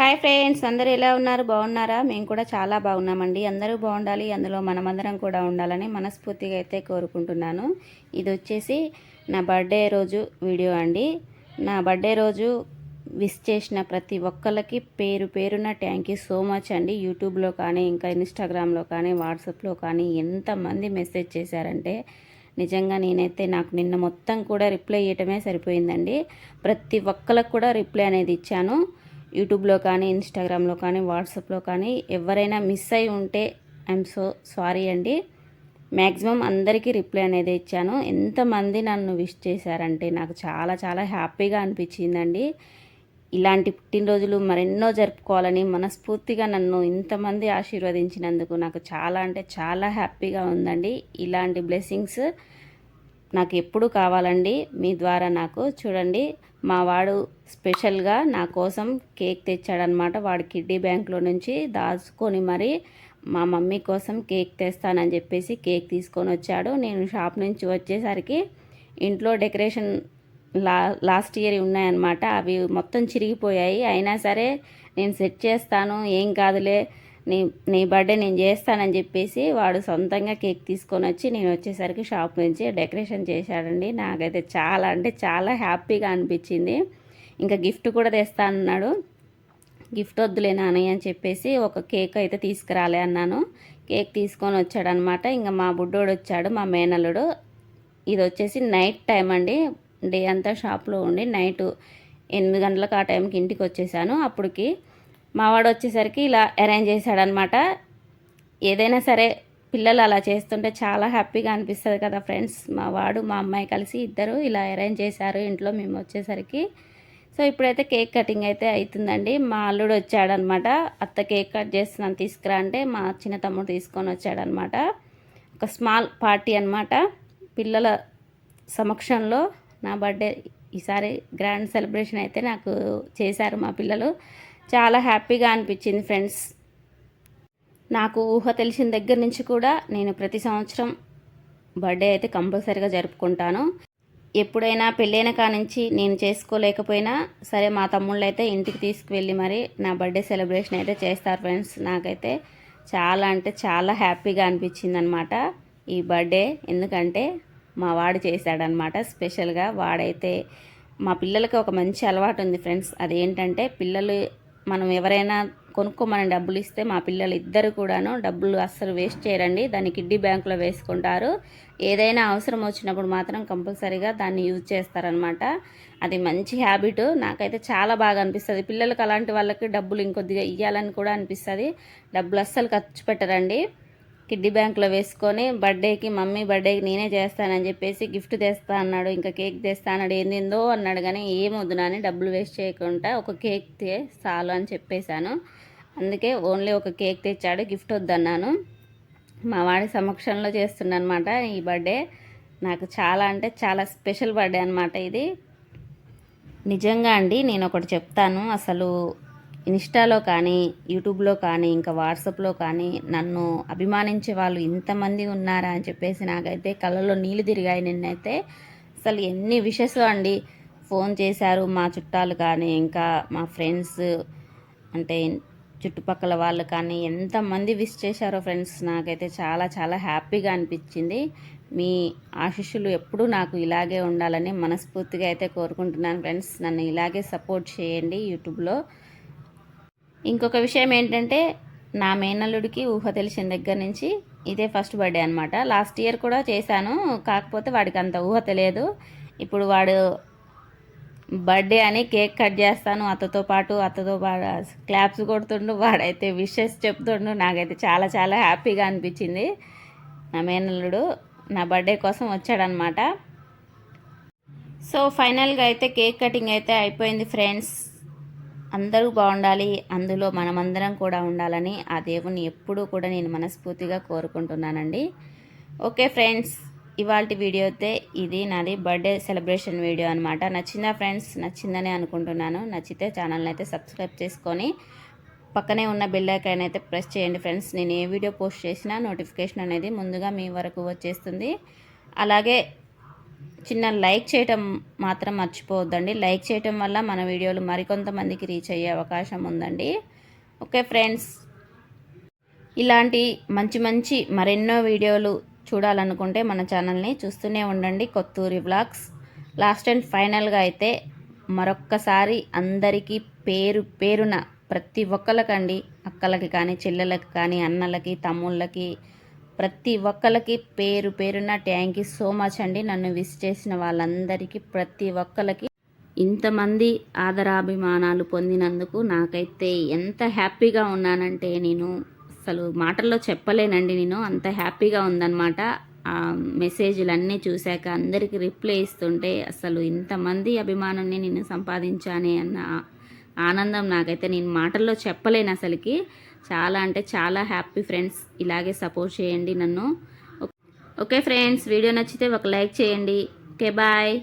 Hi friends అందరూ ఎలా ఉన్నారు? బాగున్నారా? మేము కూడా చాలా బాగున్నామండి. అందరూ బాగుండాలి. అందులో మనమందరం కూడా ఉండాలని మనస్ఫూర్తిగా అయితే కోరుకుంటున్నాను. ఇది వచ్చేసి నా బర్త్డే రోజు వీడియో అండి. నా బర్త్డే రోజు విష్ చేసిన ప్రతి ఒక్కళ్ళకి పేరు పేరున థ్యాంక్ యూ సో మచ్ అండి. యూట్యూబ్లో కానీ ఇంకా ఇన్స్టాగ్రామ్లో కానీ వాట్సాప్లో కానీ ఎంతమంది మెసేజ్ చేశారంటే నిజంగా నేనైతే నాకు నిన్న మొత్తం కూడా రిప్లై ఇవ్వటమే సరిపోయిందండి. ప్రతి ఒక్కరికి కూడా రిప్లై అనేది ఇచ్చాను. యూట్యూబ్లో కానీ ఇన్స్టాగ్రామ్లో కానీ వాట్సాప్లో కానీ ఎవరైనా మిస్ అయి ఉంటే ఐఎమ్ సో సారీ అండి. మ్యాక్సిమం అందరికీ రిప్లై అనేది ఇచ్చాను. ఎంతమంది నన్ను విష్ చేశారంటే నాకు చాలా చాలా హ్యాపీగా అనిపించిందండి. ఇలాంటి పుట్టినరోజులు మరెన్నో జరుపుకోవాలని మనస్ఫూర్తిగా నన్ను ఇంతమంది ఆశీర్వదించినందుకు నాకు చాలా అంటే చాలా హ్యాపీగా ఉందండి. ఇలాంటి బ్లెస్సింగ్స్ నాకు ఎప్పుడు కావాలండి మీ ద్వారా నాకు చూడండి. మా వాడు స్పెషల్గా నా కోసం కేక్ తెచ్చాడనమాట వాడు కిడ్డీ బ్యాంక్లో నుంచి దాచుకొని మరి మా మమ్మీ కోసం కేక్ తెస్తానని చెప్పేసి కేక్ తీసుకొని వచ్చాడు. నేను షాప్ నుంచి వచ్చేసరికి ఇంట్లో డెకరేషన్ లా లాస్ట్ ఇయర్ ఉన్నాయన్నమాట. అవి మొత్తం చిరిగిపోయాయి. అయినా సరే నేను సెట్ చేస్తాను ఏం కాదులే. నీ నీ బర్త్డే నేను చేస్తానని చెప్పేసి వాడు సొంతంగా కేక్ తీసుకొని వచ్చి నేను వచ్చేసరికి షాప్ నుంచి డెకరేషన్ చేశాడండి. నాకైతే చాలా అంటే చాలా హ్యాపీగా అనిపించింది. ఇంకా గిఫ్ట్ కూడా తెస్తా అన్నాడు గిఫ్ట్ వద్దులే నాన్నయ్య అని చెప్పేసి ఒక కేక్ అయితే తీసుకురాలే అన్నాను. కేక్ తీసుకొని వచ్చాడనమాట. ఇంకా మా బుడ్డోడు వచ్చాడు మా మేనల్లుడు. ఇది వచ్చేసి నైట్ టైం అండి. డే అంతా షాప్లో ఉండి నైట్ ఎనిమిది గంటలకు ఆ టైంకి ఇంటికి వచ్చేసాను. అప్పటికి మావాడు వచ్చేసరికి ఇలా అరేంజ్ చేశాడనమాట ఏదైనా సరే పిల్లలు అలా చేస్తుంటే చాలా హ్యాపీగా అనిపిస్తుంది కదా ఫ్రెండ్స్. మా వాడు మా అమ్మాయి కలిసి ఇద్దరు ఇలా అరేంజ్ చేశారు ఇంట్లో మేము వచ్చేసరికి. సో ఇప్పుడైతే కేక్ కటింగ్ అయితే అవుతుందండి మా అల్లుడు వచ్చాడనమాట అత్త కేక్ కట్ చేస్తున్నాను తీసుకురా అంటే మా చిన్న తమ్ముడు తీసుకొని వచ్చాడనమాట ఒక స్మాల్ పార్టీ అనమాట పిల్లల సమక్షంలో నా బర్త్డే ఈసారి గ్రాండ్ సెలబ్రేషన్ అయితే నాకు చేశారు మా పిల్లలు. చాలా హ్యాపీగా అనిపించింది ఫ్రెండ్స్. నాకు ఊహ తెలిసిన దగ్గర నుంచి కూడా నేను ప్రతి సంవత్సరం బర్త్డే అయితే కంపల్సరీగా జరుపుకుంటాను. ఎప్పుడైనా పెళ్ళైన కానుంచి నేను చేసుకోలేకపోయినా సరే మా తమ్ముళ్ళు అయితే ఇంటికి తీసుకువెళ్ళి మరి నా బర్త్డే సెలబ్రేషన్ అయితే చేస్తారు ఫ్రెండ్స్. నాకైతే చాలా అంటే చాలా హ్యాపీగా అనిపించింది అనమాట ఈ బర్త్డే. ఎందుకంటే మా వాడు చేశాడనమాట స్పెషల్గా. వాడైతే మా పిల్లలకి ఒక మంచి అలవాటు ఉంది ఫ్రెండ్స్. అదేంటంటే పిల్లలు మనం ఎవరైనా కొనుక్కోమని డబ్బులు ఇస్తే మా పిల్లలు ఇద్దరు కూడాను డబ్బులు అస్సలు వేస్ట్ చేయరండి. దాన్ని కిడ్డీ బ్యాంకులో వేసుకుంటారు. ఏదైనా అవసరం వచ్చినప్పుడు మాత్రం కంపల్సరీగా దాన్ని యూజ్ చేస్తారనమాట అది మంచి హ్యాబిట్. నాకైతే చాలా బాగా అనిపిస్తుంది. పిల్లలకి అలాంటి వాళ్ళకి డబ్బులు ఇంకొద్దిగా ఇవ్వాలని కూడా అనిపిస్తుంది. డబ్బులు అస్సలు ఖర్చు పెట్టరండి. కిడ్డీ బ్యాంక్లో వేసుకొని బర్త్డేకి మమ్మీ బర్త్డేకి నేనే చేస్తానని చెప్పేసి గిఫ్ట్ తెస్తా అన్నాడు ఇంకా కేక్ తెస్తా అన్నాడు. ఏందిందో అన్నాడు కానీ ఏమొద్దు నాని డబ్బులు వేస్ట్ చేయకుండా ఒక కేక్ తే చాలు అని చెప్పేశాను. అందుకే ఓన్లీ ఒక కేక్ తెచ్చాడు గిఫ్ట్ వద్దన్నాను. మా వాడి సమక్షంలో చేస్తున్నా అనమాట ఈ బర్త్డే. నాకు చాలా అంటే చాలా స్పెషల్ బర్త్డే అనమాట ఇది. నిజంగా అండి నేను ఒకటి చెప్తాను. అసలు ఇన్స్టాలో కానీ యూట్యూబ్లో కానీ ఇంకా వాట్సాప్లో కానీ నన్ను అభిమానించే వాళ్ళు ఇంతమంది ఉన్నారా అని చెప్పేసి నాకైతే కళ్ళలో నీళ్ళు తిరిగాయి నిన్నైతే. అసలు ఎన్ని విషెస్ అండి. ఫోన్ చేశారు మా చుట్టాలు కానీ ఇంకా మా ఫ్రెండ్స్ అంటే చుట్టుపక్కల వాళ్ళు కానీ ఎంతమంది విష్ చేశారో ఫ్రెండ్స్ నాకైతే చాలా చాలా హ్యాపీగా అనిపించింది. మీ ఆశిష్యులు ఎప్పుడూ నాకు ఇలాగే ఉండాలని మనస్ఫూర్తిగా అయితే కోరుకుంటున్నాను ఫ్రెండ్స్. నన్ను ఇలాగే సపోర్ట్ చేయండి యూట్యూబ్లో. ఇంకొక విషయం ఏంటంటే నా మేనల్లుడికి ఊహ తెలిసిన దగ్గర నుంచి ఇదే ఫస్ట్ బర్త్డే అనమాట లాస్ట్ ఇయర్ కూడా చేశాను కాకపోతే వాడికి అంత ఊహ తెలియదు. ఇప్పుడు వాడు బర్త్డే అని కేక్ కట్ చేస్తాను అత్తతో పాటు అత్తతో పాటు క్లాప్స్ కొడుతుండు వాడైతే విషెస్ చెప్తుండు. నాకైతే చాలా చాలా హ్యాపీగా అనిపించింది. నా మేనల్లుడు నా బర్త్డే కోసం వచ్చాడనమాట సో ఫైనల్గా అయితే కేక్ కటింగ్ అయితే అయిపోయింది ఫ్రెండ్స్ అందరూ బాగుండాలి అందులో మనమందరం కూడా ఉండాలని ఆ దేవుని ఎప్పుడూ కూడా నేను మనస్ఫూర్తిగా కోరుకుంటున్నానండి. ఓకే ఫ్రెండ్స్ ఇవాళ వీడియో అయితే ఇది నాది బర్త్డే సెలబ్రేషన్ వీడియో అనమాట నచ్చిందా ఫ్రెండ్స్? నచ్చిందని అనుకుంటున్నాను. నచ్చితే ఛానల్ని అయితే సబ్స్క్రైబ్ చేసుకొని పక్కనే ఉన్న బెల్ అయితే ప్రెస్ చేయండి ఫ్రెండ్స్. నేను ఏ వీడియో పోస్ట్ చేసినా నోటిఫికేషన్ అనేది ముందుగా మీ వరకు వచ్చేస్తుంది. అలాగే చిన్న లైక్ చేయటం మాత్రం మర్చిపోవద్దండి. లైక్ చేయటం వల్ల మన వీడియోలు మరికొంతమందికి రీచ్ అయ్యే అవకాశం ఉందండి. Okay friends. ఇలాంటి మంచి మంచి మరెన్నో వీడియోలు చూడాలనుకుంటే మన ఛానల్ని చూస్తూనే ఉండండి. కొత్తూరి వ్లాగ్స్. లాస్ట్ అండ్ ఫైనల్గా అయితే మరొక్కసారి అందరికీ పేరు పేరున ప్రతి ఒక్కరికండి అక్కలకి కానీ చెల్లెలకి కానీ అన్నలకి తమ్ముళ్ళకి ప్రతి ఒక్కరికి పేరు పేరున థ్యాంక్ యూ సో మచ్ అండి. నన్ను విష్ చేసిన వాళ్ళందరికీ ప్రతి ఒక్కరికి ఇంతమంది ఆదరాభిమానాలు పొందినందుకు నాకైతే ఎంత హ్యాపీగా ఉన్నానంటే నేను అసలు మాటల్లో చెప్పలేనండి నేను. అంత హ్యాపీగా ఉందన్నమాట. ఆ మెసేజ్లు అన్నీ చూశాక అందరికీ రిప్లై ఇస్తుంటే అసలు ఇంతమంది అభిమానాన్ని నేను సంపాదించానే అన్న ఆనందం నాకైతే. నేను మాటల్లో చెప్పలేను అసలుకి. చాలా అంటే చాలా హ్యాపీ ఫ్రెండ్స్. ఇలాగే సపోర్ట్ చేయండి నన్ను. ఓకే ఫ్రెండ్స్ వీడియో నచ్చితే ఒక లైక్ చేయండి. Okay bye.